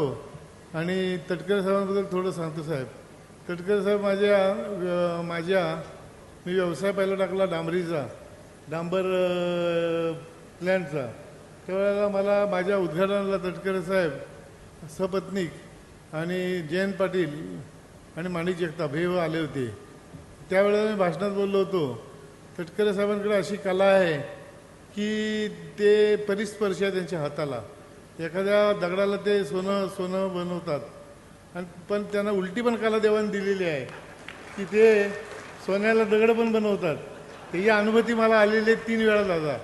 हो. आणि तटकरे साहेबांबद्दल थोडं सांगतो साहेब. तटकरे साहेब माझ्या माझ्या मी व्यवसाय पहिला टाकला डांबरीचा डांबर प्लॅनचा त्यावेळेला मला माझ्या उद्घाटनाला तटकरे साहेब सपत्नीक आणि जयंत पाटील आणि माणिक जगताप हे आले होते. त्यावेळेला मी भाषणात बोललो होतो. तटकरे साहेबांकडे अशी कला आहे की ते परिस्पर्श आहे त्यांच्या हाताला. एखाद्या दगडाला ते सोनं सोनं बनवतात. आणि पण त्यांना उलटी पण कला देवाने दिलेली आहे. की ते सोन्याला दगड पण बनवतात. ही अनुभूती मला आलेली आहे तीन वेळा दादा.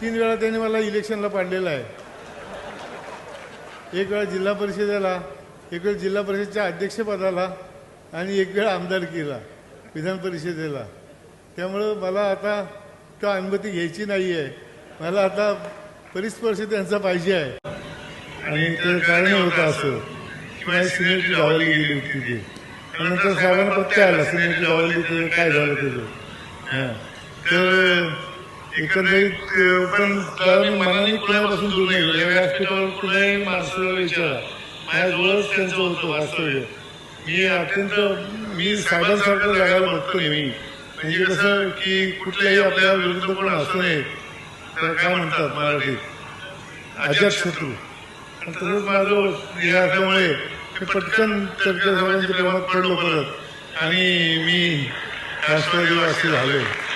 तीन वेळा त्यांनी मला इलेक्शनला पाडलेलं आहे. एक वेळा जिल्हा परिषदेला एक वेळ जिल्हा परिषदेच्या अध्यक्षपदाला आणि एक वेळ आमदारकीला विधान परिषदेला. त्यामुळं मला आता का अनुमती घ्यायची नाही आहे मला आता परिस्पर्श त्यांचा पाहिजे आहे. आणि ते कारण होतं असं. की माझी सिनियरची गावाली गेली होती तिथे आणि नंतर साहेबांना पत्ते आला. सिनियरची गावाली ते काय झालं त्याचं? हां. तर एकंदरीत पण कारण मनाने कुणापासून दूर नाही गेलो या व्यासपीठावर कुणाही माणसाला विचारा. माझ्या जवळच त्यांचं होतं वास्तव्य. मी अत्यंत मी साहेबांसारखं जगायला बघतो नेहमी म्हणजे कसं की कुठल्याही आपल्या विरुद्ध कोण असू नये तर काय म्हणतात मराठीत? अजात शत्रू. तसंच माझं हे असल्यामुळे मी पटकन चर्चा साहेबांच्या प्रेमात पडलो परत. आणि मी राष्ट्रवादीवासी झालो